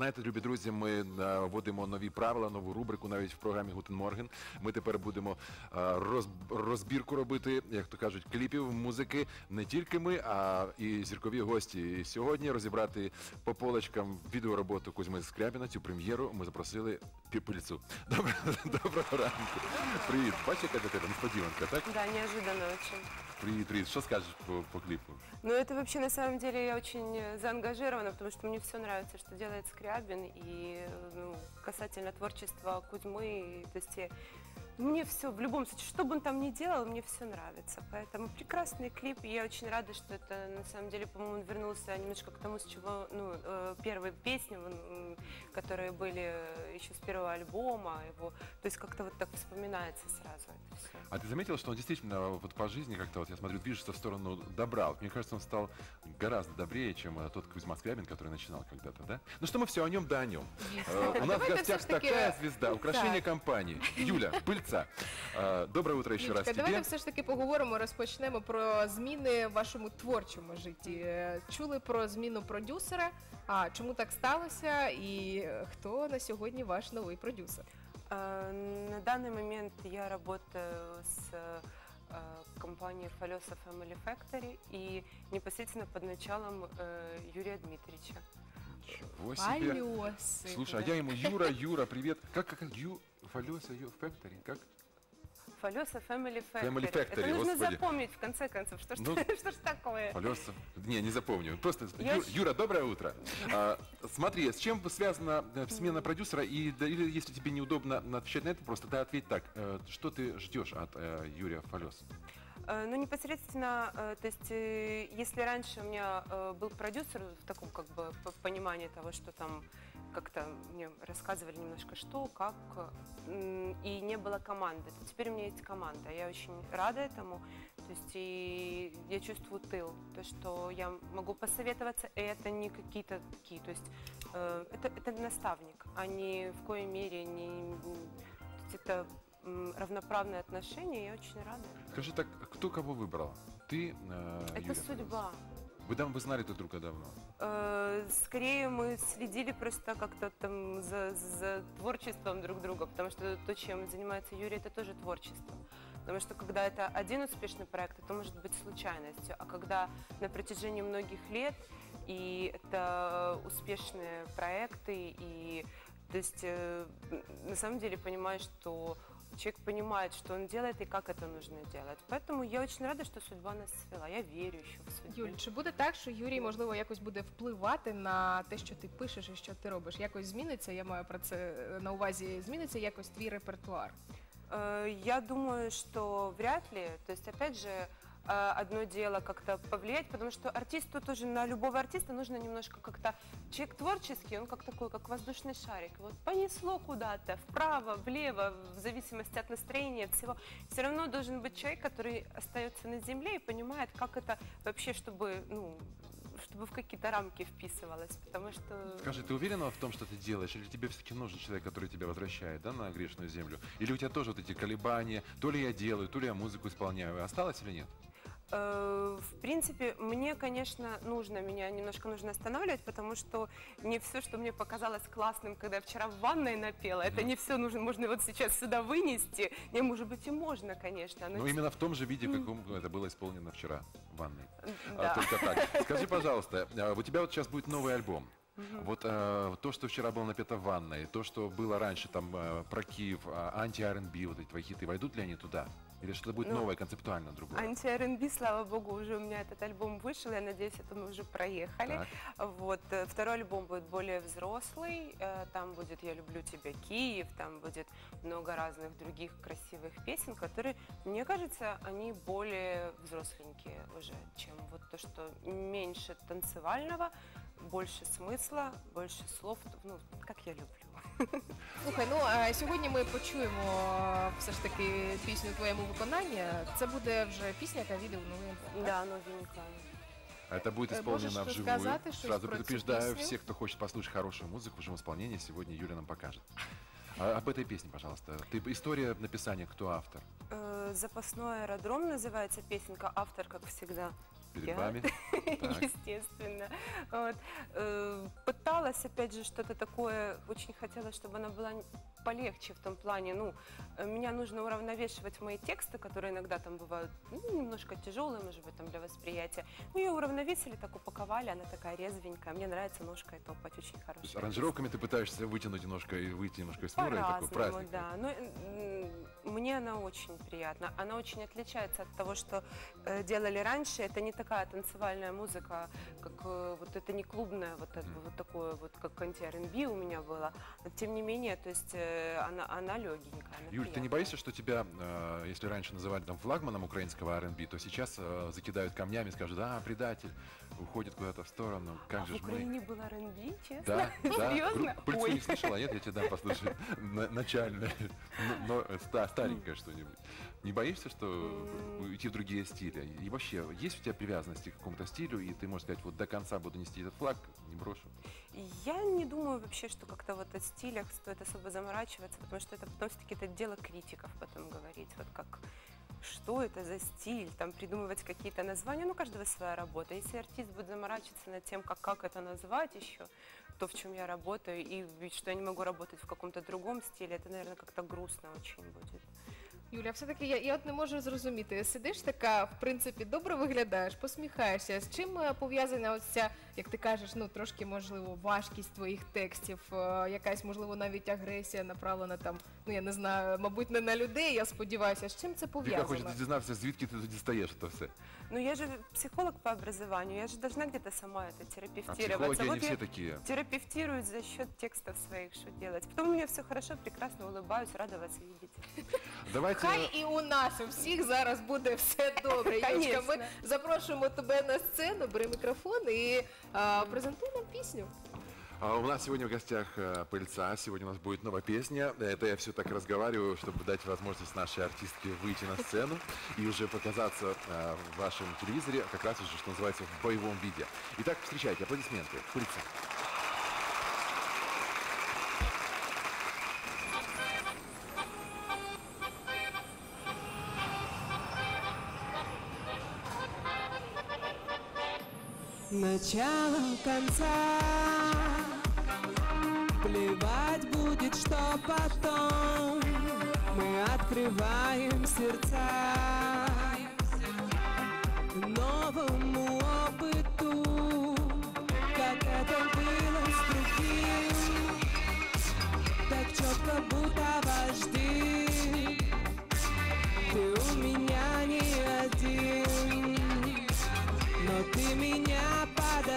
Знаєте, любі друзі, ми е, вводимо нові правила, нову рубрику навіть в програмі Гутен Морген. Ми тепер будемо е, роз, розбірку робити, як то кажуть, кліпів, музики. Не тільки ми, а і зіркові гості. І сьогодні розібрати по полочкам відеороботу Кузьми Скрябіна. Цю прем'єру ми запросили піпильцю. Доброго, доброго ранку. Привіт. Бачиш, яка для тебе несподіванка, так? Да, неожиданно очень. Привіт, привіт. Що скажеш по, по кліпу? Но это вообще на самом деле я очень э, заангажирована, потому что мне все нравится, что делает Скрябин. И э, ну, касательно творчества Кузьмы, то есть мне все, в любом случае, что бы он там ни делал, мне все нравится. Поэтому прекрасный клип. И я очень рада, что это на самом деле, по-моему, он вернулся немножко к тому, с чего, ну, э, первые песни, которые были э, еще с первого альбома его. То есть как-то вот так вспоминается сразу это все. А ты заметил, что он действительно вот по жизни как-то, вот я смотрю, движется в сторону добра? Вот Мне кажется, он стал гораздо добрее, чем э, тот Кузьма Скрябин, который начинал когда-то, да? Ну что мы все о нем да о нем. Э, У нас в гостях такая звезда, украшение компании. Юля, пыльца. Э, Доброе утро еще раз Юлічка, давайте тебе. все ж таки поговоримо, розпочнемо про зміни в вашому творчому житті. Е, Чули про зміну продюсера. А чому так сталося? І е, хто на сьогодні ваш новий продюсер? Э, На данный момент я работаю с э, компанией Фалеса Family Factory и непосредственно под началом э, Юрия Дмитриевича. Ничего себе. Пальоси. Слушай, а я ему Юра, Юра, привет. Как, как, как, Ю, Фалеса, Ю, Фэктори, как? Фалеса Family Factory. Family Factory, Это нужно господи. запомнить в конце концов, что Ну, что ж такое. Фалеса. Не, не запомню. Просто, Я Ю- щ- Юра, доброе утро. А, смотри, с чем связана э, смена продюсера? И да, или если тебе неудобно отвечать на это, просто да, ответь так. Э, Что ты ждешь от э, Юрия Фалеса? Э, Ну, непосредственно, э, то есть, э, если раньше у меня был продюсер в таком, как бы, понимании того, что там как-то мне рассказывали немножко что, как, и не было команды, то теперь у меня есть команда. Я очень рада этому, то есть, и я чувствую тыл, то, что я могу посоветоваться, и это не какие-то такие, то есть, это, это наставник, а не в коей мере не, это равноправные отношения, я очень рада. Скажи так, кто кого выбрал? Ты, э, Это Юрия судьба. Вы, там, вы знали друг друга давно? Э, Скорее мы следили просто как-то там за, за творчеством друг друга, потому что то, чем занимается Юрий, это тоже творчество. Потому что когда это один успешный проект, это может быть случайностью, а когда на протяжении многих лет, и это успешные проекты, и то есть э, на самом деле понимаешь, что человек понимает, что он делает и как это нужно делать. Поэтому я очень рада, что судьба нас свела. Я верю еще в судьбу. Юль, чи буде так, що Юрій можливо якось буде впливати на те, що ти пишеш і що ти робиш? Якось зміниться? Я маю про це е, на увазі. Зміниться якось твій репертуар? Э, Я думаю, что вряд ли. То есть, опять же, э, одно дело как-то повлиять, потому что артисту тоже, на любого артиста нужно немножко как-то... Человек творческий, он как такой, как воздушный шарик. Вот понесло куда-то, вправо, влево, в зависимости от настроения, всего. Все равно должен быть человек, который остается на земле и понимает, как это вообще, чтобы, ну, чтобы в какие-то рамки вписывалось. Потому что... Скажи, ты уверена в том, что ты делаешь? Или тебе все-таки нужен человек, который тебя возвращает да, на грешную землю? Или у тебя тоже вот эти колебания? То ли я делаю, то ли я музыку исполняю. Осталось или нет? Э, В принципе, мне, конечно, нужно, меня немножко нужно останавливать, потому что не все, что мне показалось классным, когда я вчера в ванной напела, это не все нужно, можно вот сейчас сюда вынести. Не, может быть, и можно, конечно. но Ну, именно в том же виде, в каком это было исполнено вчера в ванной. А, Да. только так. Скажи, пожалуйста, а, у тебя вот сейчас будет новый альбом. Вот э, то, что вчера было напето в ванной, то, что было раньше, там, э, про Киев, а, анти-РНБ, вот эти твои хиты, войдут ли они туда? Или что-то будет Ну, новое, концептуально другое? Анти-РНБ, слава богу, уже у меня этот альбом вышел, я надеюсь, это мы уже проехали. Вот, э, второй альбом будет более взрослый, э, там будет «Я люблю тебя, Киев», там будет много разных других красивых песен, которые, мне кажется, они более взросленькие уже, чем вот то, что меньше танцевального, больше смысла, больше слов, ну, как я люблю. Слухай, ну а сьогодні ми почуємо е, все ж таки пісню у твоєму виконанні. Це буде вже пісня, яка війде в новий альбом. так? Да, новенькая. А Это будет Э, исполнено можешь вживую. рассказать что-то Сразу про эту предупреждаю песню? всех, кто хочет послушать хорошую музыку в живом исполнении, сегодня Юля нам покажет. А об этой песне, пожалуйста. Ты, история написания, кто автор? Э, Запасной аэродром называется песенка, автор, как всегда, перед Я? вами. Так. естественно. Вот. Э, Пыталась, опять же, что-то такое, очень хотела, чтобы она была полегче в том плане, ну, э, меня нужно уравновешивать мои тексты, которые иногда там бывают ну, немножко тяжелые, может быть, там для восприятия. Ну, ее уравновесили, так упаковали, она такая резвенькая, мне нравится ножкой топать, очень хорошая. аранжировками ты пытаешься вытянуть немножко и выйти немножко из мира, и такой праздник. да. Но м, мне она очень приятна. Она очень отличается от того, что э, делали раньше. Это не такая танцевальная музыка, как э, вот это не клубная, вот, это, вот такое вот, как анти-РНБ у меня было. Но, тем не менее, то есть э, она, она легенькая. она Юль, ты не приятная. боишься, что тебя, э, если раньше называли там флагманом украинского R&B, то сейчас э, закидают камнями, скажут, а, предатель, уходит куда-то в сторону, как А же в ж мы... Украине был РНБ, честно? Да, да. Серьезно? Пыльцу не слышала, нет? Я тебе дам послушать. На- Начальное. Но э, ста- старенькое что-нибудь. Не боишься, что уйти в другие стили? И вообще, есть у тебя привязанности к какому-то стилю, и ты можешь сказать, вот до конца буду нести этот флаг, не брошу? Я не думаю вообще, что как-то вот о стилях стоит особо заморачиваться, потому что это потом все-таки это дело критиков потом говорить, вот как что это за стиль, там придумывать какие-то названия, ну, у каждого своя работа. Если артист будет заморачиваться над тем, как, как это назвать еще, то, в чем я работаю, и ведь что я не могу работать в каком-то другом стиле, это, наверное, как-то грустно очень будет. Юля, все-таки я, я от не можу зрозуміти. Сидиш така, в принципі, добре виглядаєш, посміхаєшся. З чим е, пов'язана ось ця, як ти кажеш, ну трошки можливо важкість твоїх текстів, е, якась можливо навіть агресія направлена там, ну я не знаю, мабуть, не на людей. Я сподіваюся. З чим це Віка пов'язано? хоче дізнатися, звідки ти дістаєш це все. Ну, я же психолог по образованию, я же должна где-то сама это А терапевтироваться. психологи, они Вот я все такие. терапевтируюсь за счет текстов своих, что делать. Потом у меня все хорошо, прекрасно, улыбаюсь, рада вас видеть. Давайте... Хай і у нас у всіх зараз буде все добре. Юлечка, ми запрошуємо тебе на сцену, бери мікрофон і а, презентуй нам пісню. А У нас сегодня в гостях э, Пыльца. Сегодня у нас будет новая песня. Это я все так разговариваю, чтобы дать возможность нашей артистке выйти на сцену и уже показаться э, в вашем телевизоре, как раз уже, что называется, в боевом виде. Итак, встречайте, аплодисменты. Пыльца. Начало конца. Плевать будет, что потом. Мы открываем сердца. Новому опыту Как это было с другим. Так четко будто вожди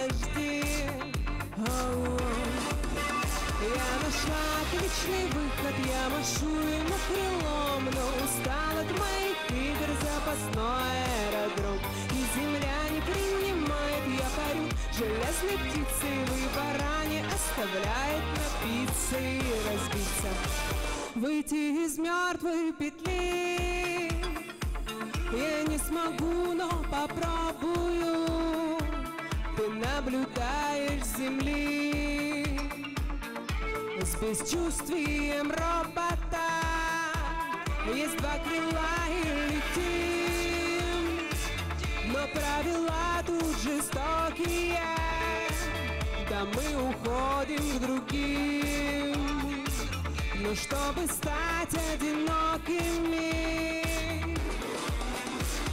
подожди. Я нашла отличный выход Я машу ему крылом Но устал от моих игр Запасной аэродром. И земля не принимает Я парю железной птицей Выбора не оставляет напиться и разбиться. Выйти из мертвой петли. Я не смогу, но попробую Ты наблюдаешь с земли. С бесчувствием робота Есть два крыла и летим. Но правила тут жестокие Да мы уходим к другим. Но чтобы стать одинокими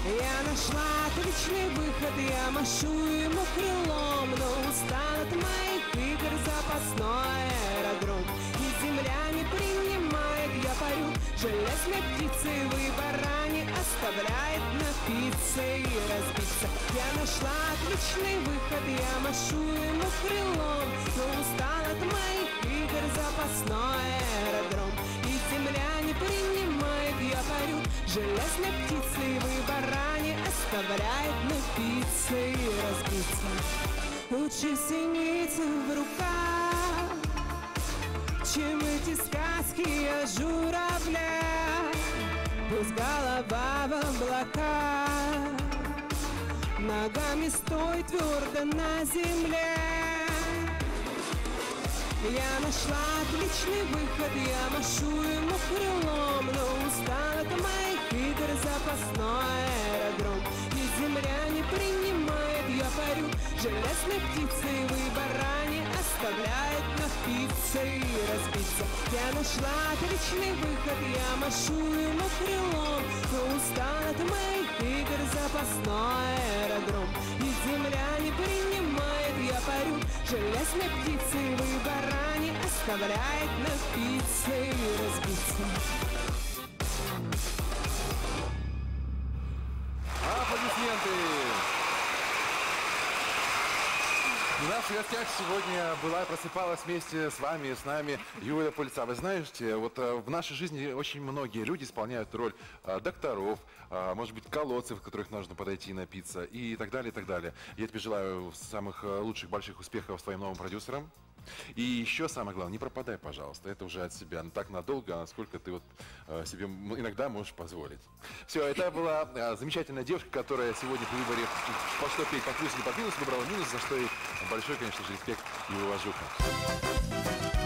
я нашла отличный выход, я машу ему крылом. Но устал от моих игр запасной аэродром. И земля не принимает, я парю. Железной птицей Выбора не оставляет напиться и разбиться. Я нашла отличный выход, я машу ему крылом. Но устал от моих игр запасной аэродром. И земля не принимает, железной птицей Выбора не оставляет напиться и разбиться. Лучше синицы в руках Чем эти сказки о журавлях. Пусть голова в облаках Ногами стой твердо на земле я нашла отличный выход, я машу ему крылом. Но устал от моих игр запасной аэродром. И земля не принимает Железной птицей выбора не оставляет напиться и разбиться. Я нашла отличный выход, я машу ему крылом. Но устал от моих игр запасной аэродром. И земля не принимает, я парю. Железной птицей выбора не оставляет напиться и разбиться. Аплодисменты! У нас в гостях сегодня была просыпалась вместе с вами, с нами Юля Пыльца. Вы знаете, вот э, в нашей жизни очень многие люди исполняют роль э, докторов, э, может быть, колодцев, в которых нужно подойти и напиться, и так далее, и так далее. Я тебе желаю самых лучших, больших успехов с твоим новым продюсером. И еще самое главное, не пропадай, пожалуйста. Это уже от себя. Ну, так надолго, насколько ты вот себе м- иногда можешь позволить. Все, это была замечательная девушка, которая сегодня при выборе по что петь, по плюс или по минус, выбрала минус, за что ей большой, конечно же, респект и уважуха.